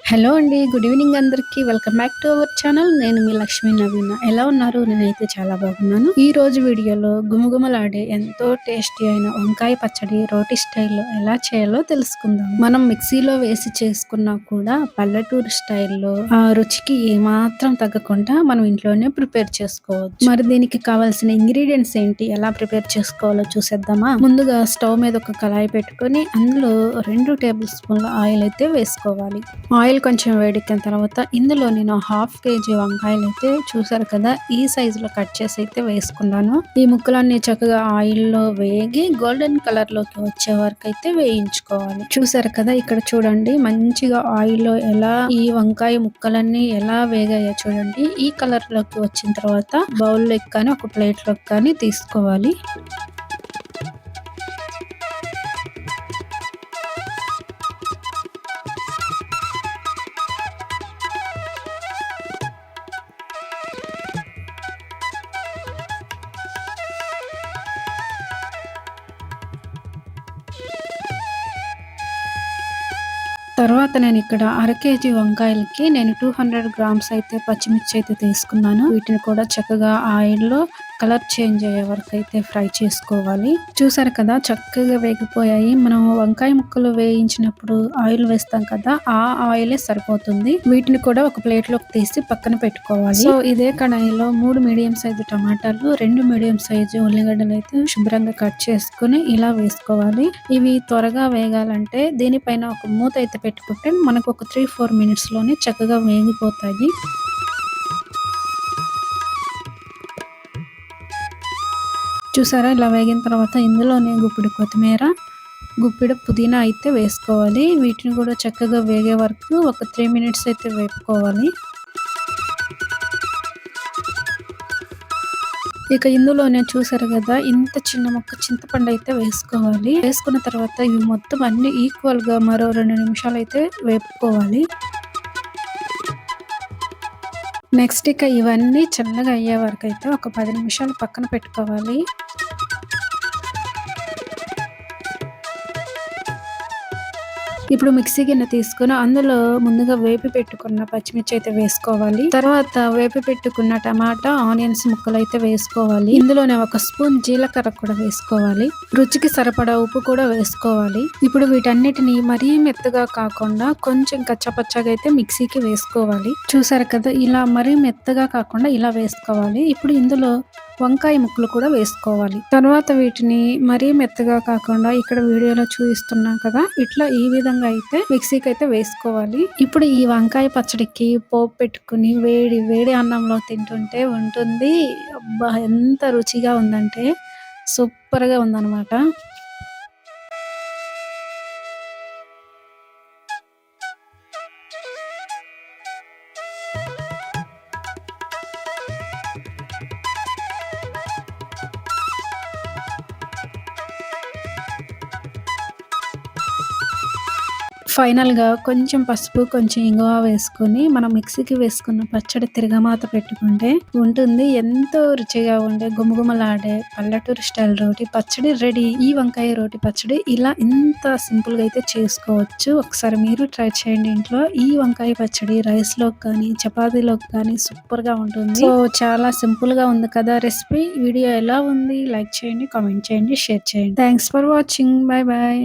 Hello అండి good evening అందరికి. Welcome back to our channel. నేను మీ లక్ష్మీ నవీన. ఎలా ఉన్నారు? నేనైతే చాలా బాగున్నాను. ఈ రోజు వీడియోలో గుమగుమలాడే ఎంతో టేస్టీ అయిన వంకాయ పచ్చడి రోటి స్టైల్లో ఎలా చేయాలో తెలుసుకుందాం. మనం మిక్సీలో వేసి చేసుకున్నా కూడా పల్లెటూరు స్టైల్లో ఆ రుచికి ఏమాత్రం తగ్గకుండా మనం ఇంట్లోనే ప్రిపేర్ చేసుకోవచ్చు. మరి దీనికి కావాల్సిన ఇంగ్రీడియంట్స్ ఏంటి? ఎలా ప్రిపేర్ చేసుకోవాలో చూసేద్దామా? ముందుగా స్టవ్ మీద ఒక కళాయి పెట్టుకొని అందులో రెండు టేబుల్ స్పూన్ల ఆయిల్ అయితే వేసుకోవాలి. ఆయిల్ కొంచెం వేడెక్కిన తర్వాత ఇందులో నేను హాఫ్ కేజీ వంకాయలు అయితే చూసారు కదా ఈ సైజ్లో కట్ చేసి అయితే వేసుకున్నాను. ఈ ముక్కలన్నీ చక్కగా ఆయిల్లో వేగి గోల్డెన్ కలర్లోకి వచ్చే వరకు అయితే వేయించుకోవాలి. చూసారు కదా ఇక్కడ చూడండి మంచిగా ఆయిల్లో ఎలా ఈ వంకాయ ముక్కలన్నీ ఎలా వేగాయో చూడండి. ఈ కలర్లోకి వచ్చిన తర్వాత బౌల్లో కానీ ఒక ప్లేట్లో కానీ తీసుకోవాలి. తర్వాత నేను ఇక్కడ అర కేజీ వంకాయలకి నేను టూ హండ్రెడ్ గ్రామ్స్ అయితే పచ్చిమిర్చి అయితే తీసుకున్నాను. వీటిని కూడా చక్కగా ఆయిల్లో కలర్ చేంజ్ అయ్యే వరకు అయితే ఫ్రై చేసుకోవాలి. చూసారు కదా చక్కగా వేగిపోయాయి. మనం వంకాయ ముక్కలు వేయించినప్పుడు ఆయిల్ వేస్తాం కదా ఆ ఆయిలే సరిపోతుంది. వీటిని కూడా ఒక ప్లేట్లోకి తీసి పక్కన పెట్టుకోవాలి. సో ఇదే కడాయిలో మూడు మీడియం సైజు టమాటాలు రెండు మీడియం సైజు ఉల్లిగడ్డలు అయితే శుభ్రంగా కట్ చేసుకుని ఇలా వేసుకోవాలి. ఇవి త్వరగా వేగాలంటే దీనిపైన ఒక మూత అయితే పెట్టుకుంటే మనకు ఒక త్రీ ఫోర్ మినిట్స్లోనే చక్కగా వేగిపోతాయి. చూసారా? ఇలా వేగిన తర్వాత ఇందులోనే గుప్పిడి కొత్తిమీర గుప్పిడి పుదీనా అయితే వేసుకోవాలి. వీటిని కూడా చక్కగా వేగే వరకు ఒక త్రీ మినిట్స్ అయితే వేపుకోవాలి. ఇక ఇందులోనే చూసారు కదా ఇంత చిన్న మొక్క చింతపండు అయితే వేసుకోవాలి. వేసుకున్న తర్వాత ఇవి మొత్తం అన్ని ఈక్వల్గా మరో రెండు నిమిషాలు అయితే వేపుకోవాలి. నెక్స్ట్ ఇక ఇవన్నీ చిన్నగా అయ్యే వరకు అయితే ఒక పది నిమిషాలు పక్కన పెట్టుకోవాలి. ఇప్పుడు మిక్సీ గిన్నె తీసుకుని అందులో ముందుగా వేపి పెట్టుకున్న పచ్చిమిర్చి అయితే వేసుకోవాలి. తర్వాత వేపి పెట్టుకున్న టమాటా ఆనియన్స్ ముక్కలు అయితే వేసుకోవాలి. ఇందులోనే ఒక స్పూన్ జీలకర్ర కూడా వేసుకోవాలి. రుచికి సరిపడా ఉప్పు కూడా వేసుకోవాలి. ఇప్పుడు వీటన్నిటిని మరీ మెత్తగా కాకుండా కొంచెం కచ్చపచ్చగా అయితే మిక్సీకి వేసుకోవాలి. చూసారు కదా ఇలా మరీ మెత్తగా కాకుండా ఇలా వేసుకోవాలి. ఇప్పుడు ఇందులో వంకాయ ముక్కలు కూడా వేసుకోవాలి. తర్వాత వీటిని మరీ మెత్తగా కాకుండా ఇక్కడ వీడియోలో చూపిస్తున్నాం కదా ఇట్లా ఈ విధంగా అయితే మిక్సీకి అయితే వేసుకోవాలి. ఇప్పుడు ఈ వంకాయ పచ్చడికి పోపు పెట్టుకుని వేడి వేడి అన్నంలో తింటుంటే ఉంటుంది. అబ్బా ఎంత రుచిగా ఉందంటే సూపర్గా ఉందన్నమాట. ఫైనల్గా కొంచెం పసుపు కొంచెం ఇంగువ వేసుకొని మనం మిక్సీకి వేసుకున్న పచ్చడి తిరగమాత పెట్టుకుంటే ఉంటుంది. ఎంతో రుచిగా ఉండే గుమగుమలాడే పల్లెటూరు స్టైల్ రోటి పచ్చడి రెడీ. ఈ వంకాయ రోటి పచ్చడి ఇలా ఇంత సింపుల్గా అయితే చేసుకోవచ్చు. ఒకసారి మీరు ట్రై చేయండి ఇంట్లో. ఈ వంకాయ పచ్చడి రైస్లోకి కానీ చపాతీలోకి కానీ సూపర్గా ఉంటుంది. సో చాలా సింపుల్గా ఉంది కదా రెసిపీ. వీడియో ఎలా ఉంది? లైక్ చేయండి కామెంట్ చేయండి షేర్ చేయండి. Thanks for watching. Bye bye